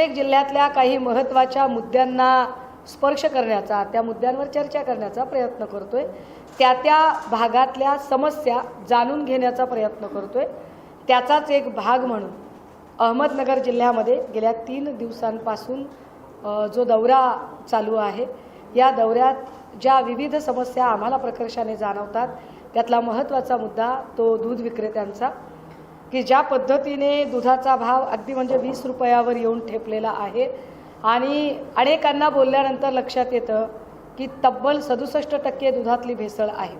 प्रत्येक जिल्ह्यातल्या काही महत्त्वाच्या मुद्द्यांना स्पर्श करण्याचा त्या मुद्द्यांवर चर्चा करण्याचा प्रयत्न करतोय. त्या त्या भागातल्या समस्या जाणून घेण्याचा प्रयत्न करतोय. त्याचाच एक भाग म्हणून अहमदनगर जिल्ह्यामध्ये गेल्या तीन दिवसांपासून जो दौरा चालू आहे या दौऱ्यात ज्या विविध समस्या आम्हाला प्रकर्षाने जाणवतात त्यातला महत्त्वाचा मुद्दा तो दूध विक्रेत्यांचा. की ज्या पद्धतीने दुधाचा भाव अगदी म्हणजे वीस रुपयावर येऊन ठेपलेला आहे. आणि अनेकांना बोलल्यानंतर लक्षात येतं की तब्बल सदुसष्ट टक्के दुधातली भेसळ आहे.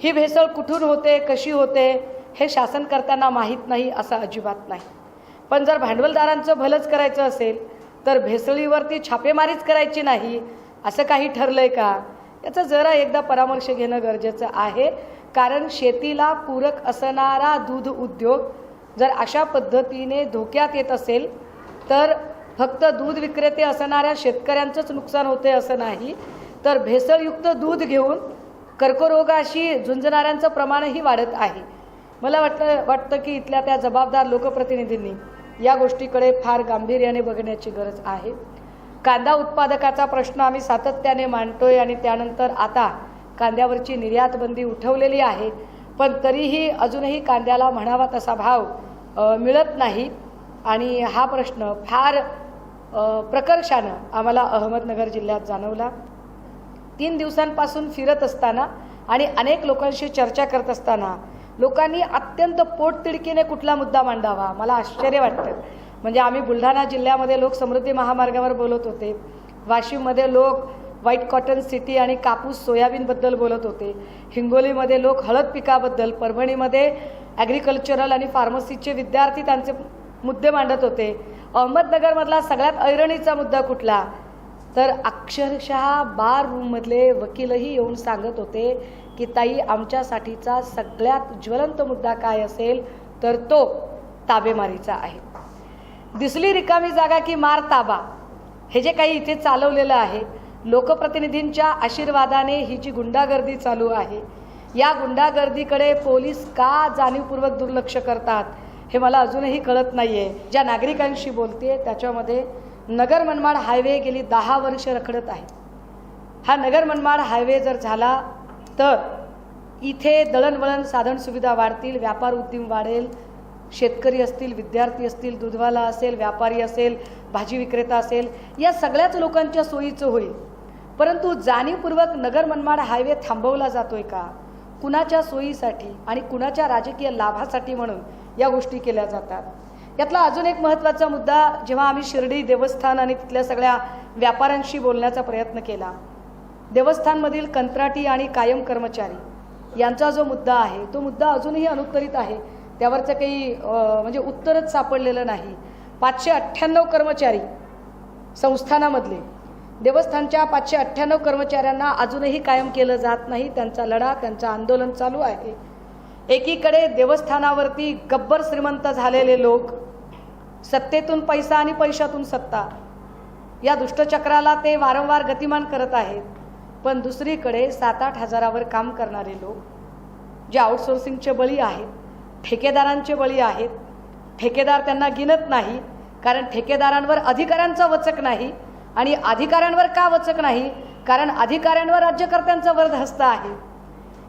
ही भेसळ कुठून होते कशी होते हे शासन करताना माहीत नाही असं अजिबात नाही. पण जर भांडवलदारांचं भलंच करायचं असेल तर भेसळीवरती छापेमारीच करायची नाही असं काही ठरलंय का? याचा जरा एकदा परामर्श घेणं गरजेचं आहे. कारण शेतीला पूरक असणारा दूध उद्योग जर अशा पद्धतीने धोक्यात येत असेल तर फक्त दूध विक्रेते असणाऱ्या शेतकऱ्यांचंच नुकसान होते असं नाही. तर भेसळयुक्त दूध घेऊन कर्करोगाशी झुंजणाऱ्यांचं प्रमाणही वाढत आहे. मला वाटतं वाटतं की इथल्या त्या जबाबदार लोकप्रतिनिधींनी या गोष्टीकडे फार गांभीर्याने बघण्याची गरज आहे. कांदा उत्पादकाचा प्रश्न आम्ही सातत्याने मांडतोय आणि त्यानंतर आता कांद्यावरची निर्यात बंदी उठवलेली आहे. पण तरीही अजूनही कांद्याला म्हणावा तसा भाव मिळत नाही. आणि हा प्रश्न फार प्रकर्षानं आम्हाला अहमदनगर जिल्ह्यात जाणवला. तीन दिवसांपासून फिरत असताना आणि अनेक लोकांशी चर्चा करत असताना लोकांनी अत्यंत पोटतिडकीने कुठला मुद्दा मांडावा मला आश्चर्य वाटतं. म्हणजे आम्ही बुलढाणा जिल्ह्यामध्ये लोक समृद्धी महामार्गावर बोलत होते. वाशिममध्ये लोक व्हाईट कॉटन सिटी आणि कापूस सोयाबीनबद्दल बोलत होते. हिंगोलीमध्ये लोक हळद पिकाबद्दल परभणीमध्ये ॲग्रिकल्चरल आणि फार्मसीचे विद्यार्थी त्यांचे मुद्दे मांडत होते. अहमदनगरमधला सगळ्यात ऐरणीचा मुद्दा कुठला? तर अक्षरशः बार रूममधले वकीलही येऊन सांगत होते की ताई आमच्यासाठीचा सगळ्यात ज्वलंत मुद्दा काय असेल तर तो ताबेमारीचा आहे. दिसली रिकामी जागा की मार ताबा. हे जे काही इथे चालवलेलं आहे लोकप्रतिनिधींच्या आशीर्वादाने ही जी गुंडागर्दी चालू आहे या गुंडागर्दीकडे पोलीस का जाणीवपूर्वक दुर्लक्ष करतात हे मला अजूनही कळत नाही आहे ज्या नागरिकांशी बोलते त्याच्यामध्ये नगर मनमाड हायवे गेली दहा वर्ष रखडत आहे. हा नगर मनमाड हायवे जर झाला तर इथे दळणवळण साधन सुविधा वाढतील व्यापार उद्यम वाढेल शेतकरी असतील विद्यार्थी असतील दूधवाला असेल व्यापारी असेल भाजी विक्रेता असेल या सगळ्याच लोकांच्या सोयीचं होईल. परंतु जाणीवपूर्वक नगर मनमाड हायवे थांबवला जातोय का? कुणाच्या सोयीसाठी आणि कुणाच्या राजकीय लाभासाठी म्हणून या गोष्टी केल्या जातात. यातला अजून एक महत्त्वाचा मुद्दा जेव्हा आम्ही शिर्डी देवस्थान आणि तिथल्या सगळ्या व्यापाऱ्यांशी बोलण्याचा प्रयत्न केला देवस्थानमधील कंत्राटी आणि कायम कर्मचारी यांचा जो मुद्दा आहे तो मुद्दा अजूनही अनुत्तरित आहे. त्यावरचं काही म्हणजे उत्तरच सापडलेलं नाही. पाचशे अठ्ठ्याण्णव कर्मचारी संस्थानामधले. देवस्थानच्या पाचशे अठ्ठ्याण्णव कर्मचाऱ्यांना अजूनही कायम केलं जात नाही. त्यांचा लढा त्यांचं आंदोलन चालू आहे. एकीकडे देवस्थानावरती गब्बर श्रीमंत झालेले लोक सत्तेतून पैसा आणि पैशातून सत्ता. या दुष्टचक्राला ते वारंवार गतिमान करत आहेत. पण दुसरीकडे सात आठ हजारावर काम करणारे लोक जे आउटसोर्सिंगचे बळी आहेत ठेकेदारांचे बळी आहेत. ठेकेदार त्यांना गिनत नाही कारण ठेकेदारांवर अधिकाऱ्यांचा वचक नाही. आणि अधिकाऱ्यांवर का वचक नाही? कारण अधिकाऱ्यांवर राज्यकर्त्यांचा वरद हस्त आहे.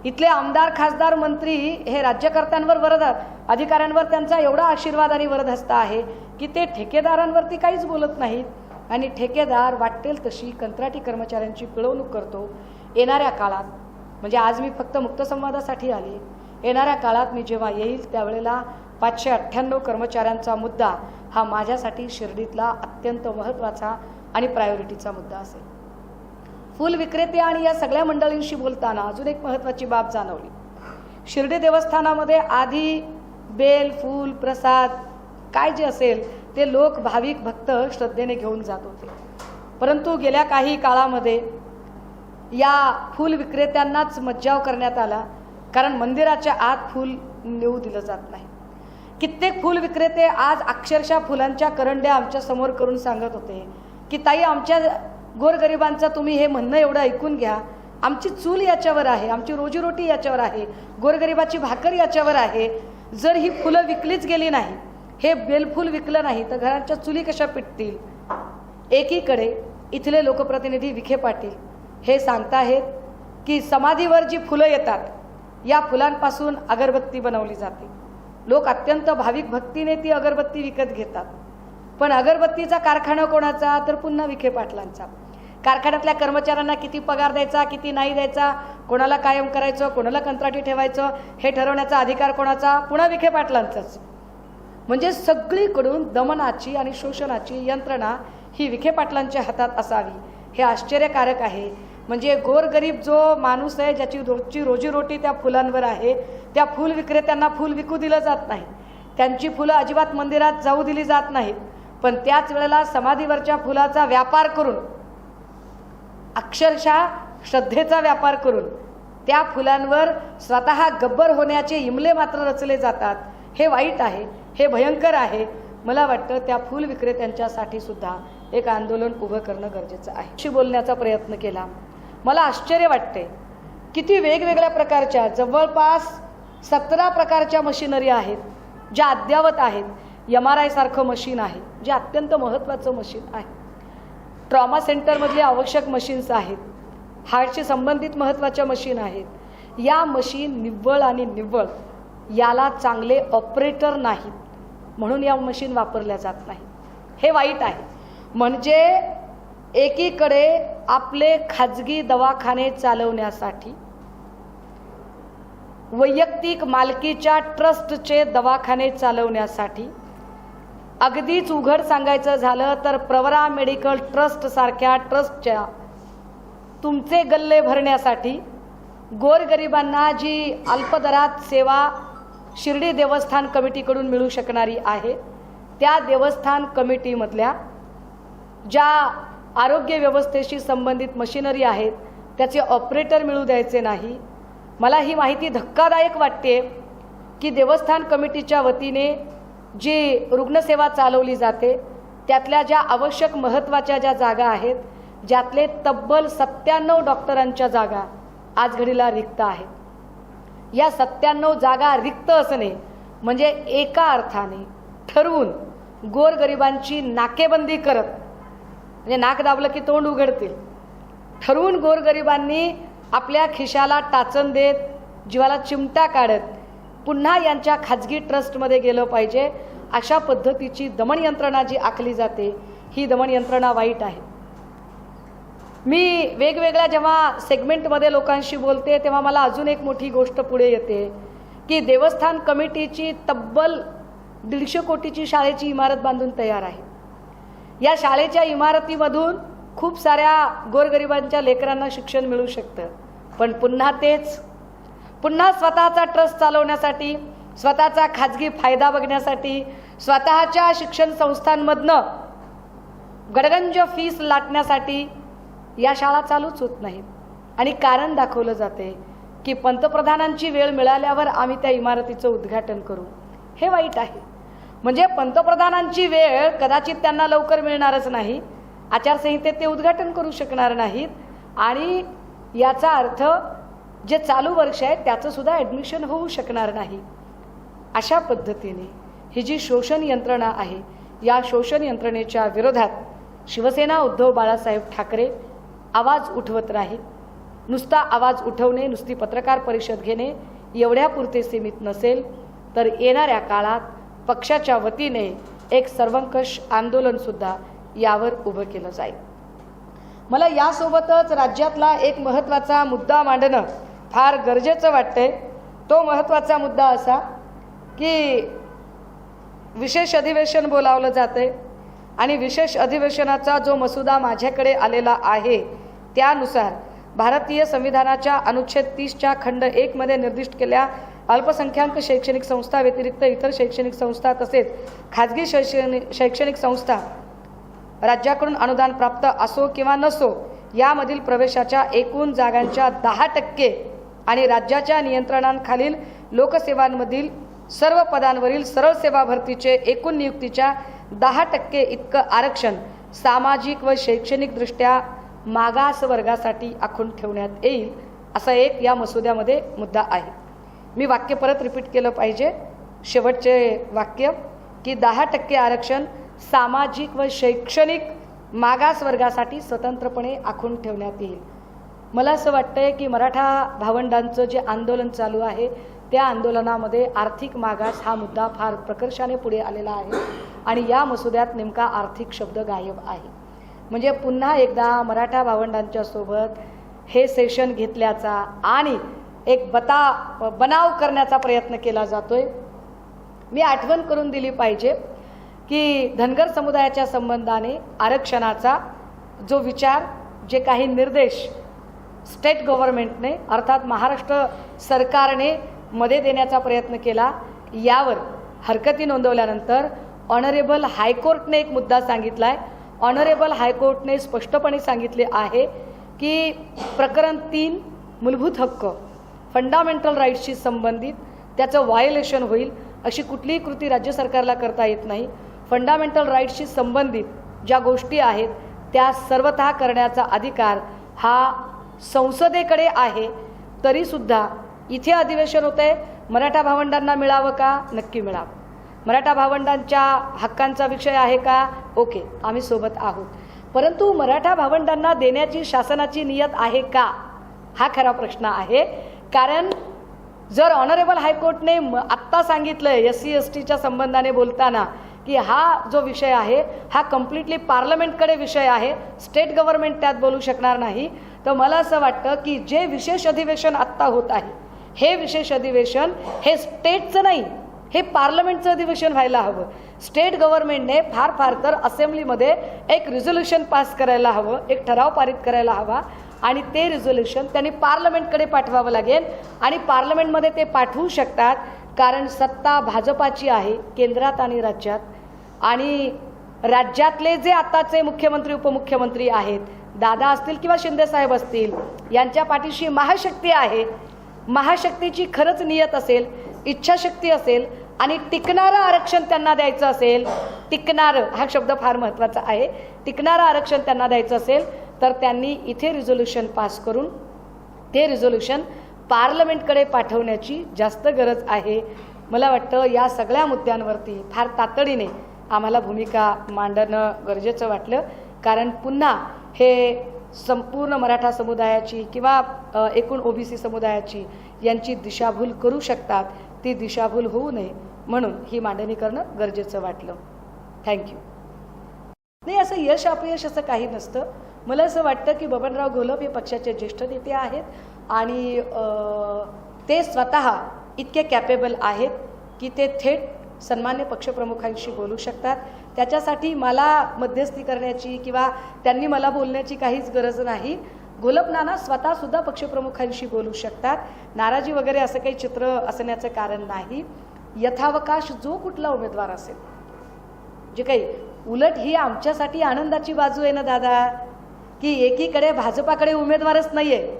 इथले आमदार खासदार मंत्री हे राज्यकर्त्यांवर वरद अधिकाऱ्यांवर त्यांचा एवढा आशीर्वाद आणि वरद हस्त आहे की ते ठेकेदारांवरती काहीच बोलत नाहीत. आणि ठेकेदार वाटेल तशी कंत्राटी कर्मचाऱ्यांची पिळवणूक करतो येणाऱ्या काळात. म्हणजे आज मी फक्त मुक्तसंवादासाठी आली. येणाऱ्या काळात मी जेव्हा येईल त्यावेळेला पाचशे अठ्ठ्याण्णव कर्मचाऱ्यांचा मुद्दा हा माझ्यासाठी शिर्डीतला अत्यंत महत्त्वाचा आणि प्रायोरिटीचा मुद्दा असेल. फुल विक्रेते आणि या सगळ्या मंडळींशी बोलताना अजून एक महत्त्वाची बाब जाणवली. शिर्डी देवस्थानामध्ये आधी बेल फूल प्रसाद काय जे असेल ते लोक भाविक भक्त श्रद्धेने घेऊन जात होते. परंतु गेल्या काही काळामध्ये या फूल विक्रेत्यांनाच मज्जाव करण्यात आला. कारण मंदिराच्या आत फूल नेऊ दिलं जात नाही. कित्येक फूल विक्रेते आज अक्षरशः फुलांच्या करंड्या आमच्यासमोर करून सांगत होते की ताई आमच्या गोरगरिबांचं तुम्ही हे म्हणणं एवढं ऐकून घ्या. आमची चूल याच्यावर आहे आमची रोजीरोटी याच्यावर आहे गोरगरिबाची भाकर याच्यावर आहे. जर ही फुलं विकलीच गेली नाही हे बेलफूल विकलं नाही तर घरांच्या चुली कशा पिटतील? एकीकडे इथले लोकप्रतिनिधी विखे पाटील हे सांगताहेत की समाधीवर जी फुलं येतात या फुलांपासून अगरबत्ती बनवली जाते. लोक अत्यंत भाविक भक्तीने ती अगरबत्ती विकत घेतात. पण अगरबत्तीचा कारखाना कोणाचा? तर पुन्हा विखे पाटलांचा. कारखान्यातल्या कर्मचाऱ्यांना किती पगार द्यायचा किती नाही द्यायचा कोणाला कायम करायचं कोणाला कंत्राटी ठेवायचं हे ठरवण्याचा अधिकार कोणाचा? पुन्हा विखे पाटलांचाच. म्हणजे सगळीकडून दमनाची आणि शोषणाची यंत्रणा ही विखे पाटलांच्या हातात असावी. हे आश्चर्यकारक आहे. म्हणजे गोरगरीब जो माणूस आहे ज्याची रोजची रोजीरोटी त्या फुलांवर आहे त्या फुल विक्रेत्यांना फुल विकू दिलं जात नाही. त्यांची फुलं अजिबात मंदिरात जाऊ दिली जात नाहीत. पण त्याच वेळेला समाधीवरच्या फुलाचा व्यापार करून अक्षरशः श्रद्धेचा व्यापार करून त्या फुलांवर स्वतः गब्बर होण्याचे इमले मात्र रचले जातात. हे वाईट आहे हे भयंकर आहे. मला वाटतं त्या फुल विक्रेत्यांच्यासाठी सुद्धा एक आंदोलन उभं करणं गरजेचं आहे. अशी बोलण्याचा प्रयत्न केला. मला आश्चर्य वाटते. किती वेगवेगळ्या प्रकारच्या जवळपास सतरा प्रकारच्या मशिनरी आहेत ज्या अद्यावत आहेत. एम आर आयसारखं मशीन आहे जे अत्यंत महत्त्वाचं मशीन आहे. ट्रॉमा सेंटरमधले आवश्यक मशीन्स आहेत. हार्टशी संबंधित महत्त्वाच्या मशीन आहेत. या मशीन निव्वळ आणि निव्वळ याला चांगले ऑपरेटर नाहीत म्हणून या मशीन वापरल्या जात नाही हे वाईट आहे. म्हणजे एकीकडे आपले खाजगी दवाखाने चालवण्यासाठी वैयक्तिक मालकीच्या ट्रस्टचे दवाखाने चालवण्यासाठी अगदीच उघड सांगायचं झालं तर प्रवरा मेडिकल ट्रस्ट सारख्या ट्रस्टच्या तुमचे गल्ले भरण्यासाठी गोरगरिबांना जी अल्पदरात सेवा शिर्डी देवस्थान कमिटीकडून मिळू शकणारी आहे त्या देवस्थान कमिटीमधल्या ज्या आरोग्य व्यवस्थेशी संबंधित मशिनरी आहेत त्याचे ऑपरेटर मिळू द्यायचे नाही. मला ही माहिती धक्कादायक वाटते की देवस्थान कमिटीच्या वतीने जी रुग्णसेवा चालवली जाते त्यातल्या ज्या आवश्यक महत्त्वाच्या ज्या जागा आहेत ज्यातले तब्बल सत्त्याण्णव डॉक्टरांच्या जागा आज घडीला रिक्त आहेत. या सत्त्याण्णव जागा रिक्त असणे म्हणजे एका अर्थाने ठरवून गोरगरिबांची नाकेबंदी करत म्हणजे नाक दाबलं की तोंड उघडतील. ठरवून गोरगरिबांनी आपल्या खिशाला टाचन देत जीवाला चिमटा काढत पुन्हा यांच्या खाजगी ट्रस्टमध्ये गेलं पाहिजे. अशा पद्धतीची दमन यंत्रणा जी आखली जाते ही दमन यंत्रणा वाईट आहे. मी वेगवेगळ्या जेव्हा सेगमेंटमध्ये लोकांशी बोलते तेव्हा मला अजून एक मोठी गोष्ट पुढे येते की देवस्थान कमिटीची तब्बल दीडशे कोटीची शाळेची इमारत बांधून तयार आहे. या शाळेच्या इमारतीमधून खूप साऱ्या गोरगरिबांच्या लेकरांना शिक्षण मिळू शकतं. पण पुन्हा तेच. पुन्हा स्वतःचा ट्रस्ट चालवण्यासाठी स्वतःचा खाजगी फायदा बघण्यासाठी स्वतःच्या शिक्षण संस्थांमधनं गडगंज फीस लाटण्यासाठी या शाळा चालूच होत नाहीत आणि कारण दाखवलं जाते की पंतप्रधानांची वेळ मिळाल्यावर आम्ही त्या इमारतीचं उद्घाटन करू. हे वाईट आहे. म्हणजे पंतप्रधानांची वेळ कदाचित त्यांना लवकर मिळणारच नाही. आचारसंहितेत ते उद्घाटन करू शकणार नाहीत. आणि याचा अर्थ जे चालू वर्ष आहे त्याचं सुद्धा ॲडमिशन होऊ शकणार नाही. अशा पद्धतीने ही जी शोषण यंत्रणा आहे या शोषण यंत्रणेच्या विरोधात शिवसेना उद्धव बाळासाहेब ठाकरे आवाज उठवत राहील. नुसता आवाज उठवणे नुसती पत्रकार परिषद घेणे एवढ्यापुरते सीमित नसेल तर येणाऱ्या काळात पक्षाच्या वतीने एक सर्वंकष आंदोलनसुद्धा यावर उभं केलं जाईल. मला यासोबतच राज्यातला एक महत्त्वाचा मुद्दा मांडणं फार गरजेचं वाटतंय. तो महत्त्वाचा मुद्दा असा की विशेष अधिवेशन बोलावलं जाते आणि विशेष अधिवेशनाचा जो मसुदा माझ्याकडे आलेला आहे त्यानुसार भारतीय संविधानाच्या अनुच्छेद तीसच्या खंड एकमध्ये निर्दिष्ट केल्या अल्पसंख्याक शैक्षणिक संस्था व्यतिरिक्त इतर शैक्षणिक संस्था तसेच खाजगी शैक्षणिक शैक्षणिक संस्था राज्याकडून अनुदान प्राप्त असो किंवा नसो यामधील प्रवेशाच्या एकूण जागांच्या दहा टक्के आणि राज्याच्या नियंत्रणांखालील लोकसेवांमधील सर्व पदांवरील सरळ सेवा भरतीचे एकूण नियुक्तीच्या दहा टक्के इतकं आरक्षण सामाजिक व शैक्षणिकदृष्ट्या मागास वर्गासाठी आखून ठेवण्यात येईल असा एक या मसुद्यामध्ये मुद्दा आहे. मी वाक्य परत रिपीट केलं पाहिजे. शेवटचे वाक्य की दहा टक्के आरक्षण सामाजिक व शैक्षणिक मागासवर्गासाठी स्वतंत्रपणे आखून ठेवण्यात येईल. मला असं वाटतंय की मराठा भावंडांचं जे आंदोलन चालू आहे त्या आंदोलनामध्ये आर्थिक मागास हा मुद्दा फार प्रकर्षाने पुढे आलेला आहे आणि या मसुद्यात नेमका आर्थिक शब्द गायब आहे. म्हणजे पुन्हा एकदा मराठा भावंडांच्या सोबत हे सेशन घेतल्याचा आणि एक बता बनाव करण्याचा प्रयत्न केला जातोय. मी आठवण करून दिली पाहिजे की धनगर समुदायाच्या संबंधाने आरक्षणाचा जो विचार जे काही निर्देश स्टेट गव्हर्नमेंटने अर्थात महाराष्ट्र सरकारने मध्ये देण्याचा प्रयत्न केला यावर हरकती नोंदवल्यानंतर ऑनरेबल हायकोर्टने एक मुद्दा सांगितला आहे ऑनरेबल हायकोर्टने स्पष्टपणे सांगितले आहे की प्रकरण तीन मूलभूत हक्क फंडामेंटल राईट्सशी संबंधित त्याचं व्हायोलेशन होईल अशी कुठलीही कृती राज्य सरकारला करता येत नाही. फंडामेंटल राईट्सशी संबंधित ज्या गोष्टी आहेत त्या सर्वतः करण्याचा अधिकार हा संसदेकडे आहे तरीसुद्धा इथे अधिवेशन होतं आहे मराठा भावंडांना मिळावं का? नक्की मिळावं. मराठा भावंडांच्या हक्कांचा विषय आहे का? ओके आम्ही सोबत आहोत. परंतु मराठा भावंडांना देण्याची शासनाची नियत आहे का? हा खरा प्रश्न आहे. कारण जर ऑनरेबल हायकोर्टने म- आत्ता सांगितलं एस सी एस टीच्या संबंधाने बोलताना की हा जो विषय आहे हा कम्प्लिटली पार्लमेंटकडे विषय आहे स्टेट गव्हर्नमेंट त्यात बोलू शकणार नाही. तर मला असं वाटतं की जे विशेष अधिवेशन आत्ता होत आहे हे विशेष अधिवेशन हे स्टेटचं नाही हे पार्लमेंटचं अधिवेशन व्हायला हवं. स्टेट गव्हर्नमेंटने फार फार तर असेंब्लीमध्ये एक रिझोल्युशन पास करायला हवं एक ठराव पारित करायला हवा. आणि ते रिझोल्युशन त्यांनी पार्लमेंटकडे पाठवावं लागेल. आणि पार्लमेंटमध्ये ते पाठवू शकतात कारण सत्ता भाजपाची आहे केंद्रात आणि राज्यात. आणि राज्यातले जे आताचे मुख्यमंत्री उपमुख्यमंत्री आहेत दादा असतील किंवा शिंदेसाहेब असतील यांच्या पाठीशी महाशक्ती आहे. महाशक्तीची खरंच नियत असेल इच्छाशक्ती असेल आणि टिकणारं आरक्षण त्यांना द्यायचं असेल टिकणारं हा शब्द फार महत्त्वाचा आहे. टिकणारं आरक्षण त्यांना द्यायचं असेल तर त्यांनी इथे रिझोल्युशन पास करून ते रिझोल्युशन पार्लमेंटकडे पाठवण्याची जास्त गरज आहे. मला वाटतं या सगळ्या मुद्द्यांवरती फार तातडीने आम्हाला भूमिका मांडणं गरजेचं वाटलं. कारण पुन्हा हे संपूर्ण मराठा समुदायाची किंवा एकूण ओबीसी समुदायाची यांची दिशाभूल करू शकतात ती दिशाभूल होऊ नये म्हणून ही मांडणी करणं गरजेचं वाटलं. थँक्यू नाही असं यश अपयश असं काही नसतं. मला असं वाटतं की बबनराव घोलप हे पक्षाचे ज्येष्ठ नेते आहेत आणि ते स्वतः इतके कॅपेबल आहेत की ते थेट सन्मान्य पक्षप्रमुखांशी बोलू शकतात. त्याच्यासाठी मला मध्यस्थी करण्याची किंवा त्यांनी मला बोलण्याची काहीच गरज नाही. घोलप नाना स्वतः पक्षप्रमुखांशी बोलू शकतात. नाराजी वगैरे असं काही चित्र असण्याचं कारण नाही. यथावकाश जो कुठला उमेदवार असेल जे काही उलट ही आमच्यासाठी आनंदाची बाजू आहे ना दादा? की एकीकडे भाजपाकडे उमेदवारच नाहीये.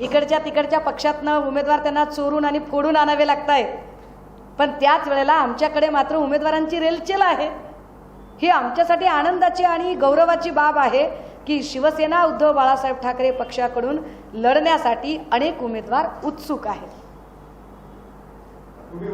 इकडच्या तिकडच्या पक्षातनं उमेदवार त्यांना चोरून आणि फोडून आणावे लागत आहेत पण त्याच वेळेला आमच्याकडे मात्र उमेदवारांची रेलचेल आहे. ही आमच्यासाठी आनंदाची आणि गौरवाची बाब आहे की शिवसेना उद्धव बाळासाहेब ठाकरे पक्षाकडून लढण्यासाठी अनेक उमेदवार उत्सुक आहेत.